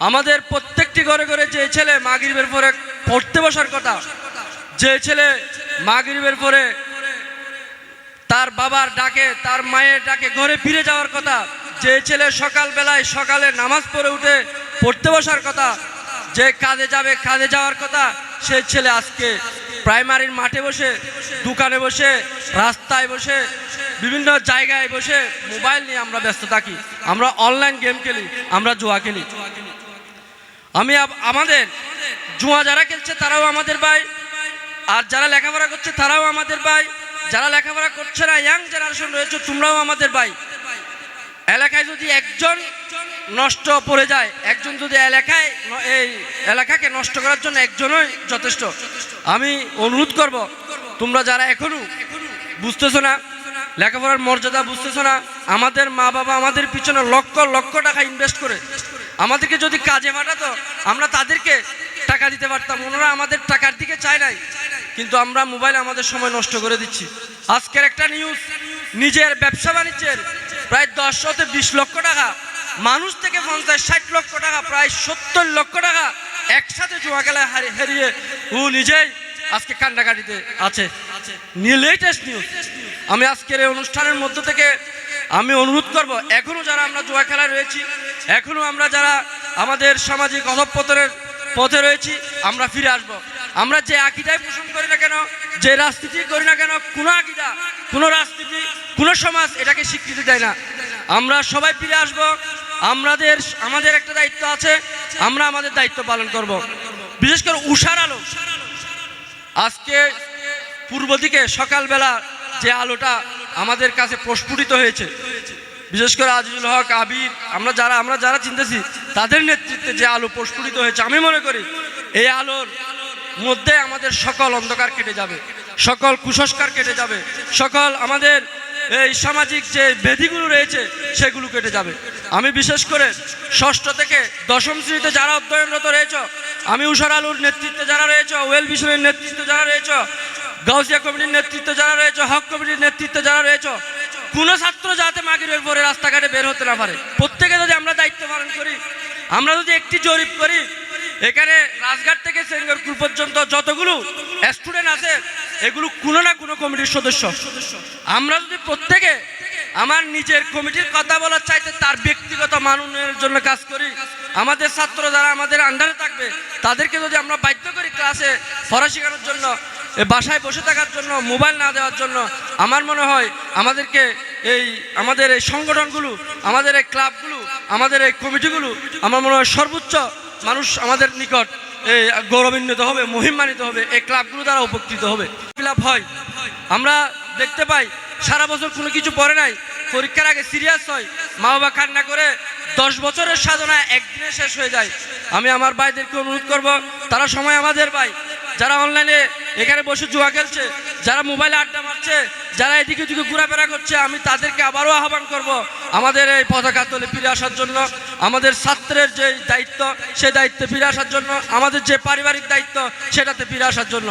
আমাদের প্রত্যেকটি ঘরে ঘরে যে ছেলে মাগরিবের পরে পড়তে বসার কথা, যে ছেলে মাগরিবের পরে তার বাবার ডাকে, তার মায়ের ডাকে ঘরে ফিরে যাওয়ার কথা, যে ছেলে সকালবেলায় সকালে নামাজ পড়ে উঠে পড়তে বসার কথা, যে কাজে যাবে কাজে যাওয়ার কথা সেই ছেলে আজকে প্রাইমারির মাঠে বসে, দোকানে বসে, রাস্তায় বসে, বিভিন্ন জায়গায় বসে মোবাইল নিয়ে আমরা ব্যস্ত থাকি। আমরা অনলাইন গেম খেলি, আমরা জুয়া খেলি। আমি আমাদের জুয়া যারা খেলছে তারাও আমাদের ভাই। আর যারা লেখাপড়া করছে তারাও আমাদের ভাই। যারা লেখাপড়া করছে না ইয়াং জেনারেশন রয়েছে, তোমরাও আমাদের ভাই। এলাকায় যদি একজন নষ্ট পড়ে যায়, একজন যদি এলাকায় এই এলাকাকে নষ্ট করার জন্য একজনই যথেষ্ট। আমি অনুরোধ করব, তোমরা যারা এখনও বুঝতেছো না, লেখাপড়ার মর্যাদা বুঝতেছো না, আমাদের মা বাবা আমাদের পিছনে লক্ষ লক্ষ টাকা ইনভেস্ট করে আমাদেরকে যদি কাজে পাঠাতো আমরা তাদেরকে টাকা দিতে পারতাম। ওনারা আমাদের টাকার দিকে চায় নাই। কিন্তু আমরা মোবাইল আমাদের সময় নষ্ট করে দিচ্ছি। আজকের একটা নিউজ নিজের ব্যবসা বাণিজ্যের প্রায় দশ হতে বিশ লক্ষ টাকা, মানুষ থেকে পঞ্চাশ ষাট লক্ষ টাকা, প্রায় সত্তর লক্ষ টাকা একসাথে জুয়া খেলায় হারি- হারিয়ে ও নিজেই আজকে কান্ডাকাটিতে আছে। লেটেস্ট নিউজ আমি আজকের এই অনুষ্ঠানের মধ্য থেকে আমি অনুরোধ করব, এখনও যারা আমরা জুয়া খেলায় রয়েছি, এখনও আমরা যারা আমাদের সামাজিক অধপতনের পথে রয়েছি, আমরা ফিরে আসব। আমরা যে আকিদায় পোষণ করি না কেন, যে রাজনীতি করি না কেন, কোনো আকিদা, কোনো রাজনীতি, কোনো সমাজ এটাকে স্বীকৃতি দেয় না। আমরা সবাই ফিরে আসব, আমাদের আমাদের একটা দায়িত্ব আছে, আমরা আমাদের দায়িত্ব পালন করব। বিশেষ করে উষার আলো। আজকে পূর্ব দিকে সকালবেলা যে আলোটা আমাদের কাছে প্রস্ফুটিত হয়েছে। বিশেষ করে আজিজুল হক, আবির, আমরা যারা আমরা যারা চিনতেছি, তাদের নেতৃত্বে যে আলো প্রস্ফুটিত হয়েছে, আমি মনে করি এই আলোর মধ্যে আমাদের সকল অন্ধকার কেটে যাবে, সকল কুসংস্কার কেটে যাবে, সকল আমাদের এই সামাজিক যে বেধিগুলো রয়েছে, সেগুলো কেটে যাবে। আমি বিশেষ করে ষষ্ঠ থেকে দশম শ্রেণীতে যারা অধ্যয়নরত রয়েছ, আমি উষার আলুর নেতৃত্বে যারা রয়েছে, ওয়েল মিশনের নেতৃত্বে যারা রয়েছে গাউসিয়া কমিটির নেতৃত্বে যারা রয়েছে, হক কমিটির নেতৃত্বে যারা রয়েছে, কোনো ছাত্র যাতে মাগিরের পরে রাস্তাঘাটে বের হতে না পারে। প্রত্যেকে যদি আমরা দায়িত্ব পালন করি, আমরা যদি একটি জরিপ করি, এখানে রাজঘাট থেকে সেঙ্গরপুর পর্যন্ত যতগুলো স্টুডেন্ট আছে, এগুলো কোনো না কোনো কমিটির সদস্য। আমরা যদি প্রত্যেকে আমার নিজের কমিটির কথা বলার চাইতে তার ব্যক্তিগত মাননের জন্য কাজ করি, আমাদের ছাত্র যারা আমাদের আন্ডারে থাকবে, তাদেরকে যদি আমরা বাধ্য করি ক্লাসে পড়া শেখানোর জন্য বাসায় বসে থাকার জন্য, মোবাইল না দেওয়ার জন্য আমার মনে হয় আমাদেরকে এই, আমাদের এই সংগঠনগুলো, আমাদের এই ক্লাবগুলো, আমাদের এই কমিটিগুলো আমার মনে হয় সর্বোচ্চ মানুষ আমাদের নিকট এই গৌরবান্বিত হবে, মহিমান্বিত হবে, এই ক্লাবগুলো দ্বারা উপকৃত হবে। ক্লাব হয়। আমরা দেখতে পাই, সারা বছর কোনো কিছু পড়ে নাই, পরীক্ষার আগে সিরিয়াস হয় মা বাবা কান্না করে দশ বছরের সাধনা একদিনে শেষ হয়ে যায়। আমি আমার ভাইদেরকে অনুরোধ করব, তারা সময় আমাদের ভাই যারা অনলাইনে এখানে বসে জুয়া খেলছে, যারা মোবাইলে আড্ডা মারছে, যারা এদিকে ওদিকে ঘোরাফেরা করছে, আমি তাদেরকে আবারও আহ্বান করব আমাদের এই পতাকা তলে ফিরে আসার জন্য, আমাদের ছাত্রের যে দায়িত্ব, সে দায়িত্বে ফিরে আসার জন্য, আমাদের যে পারিবারিক দায়িত্ব, সেটাতে ফিরে আসার জন্য।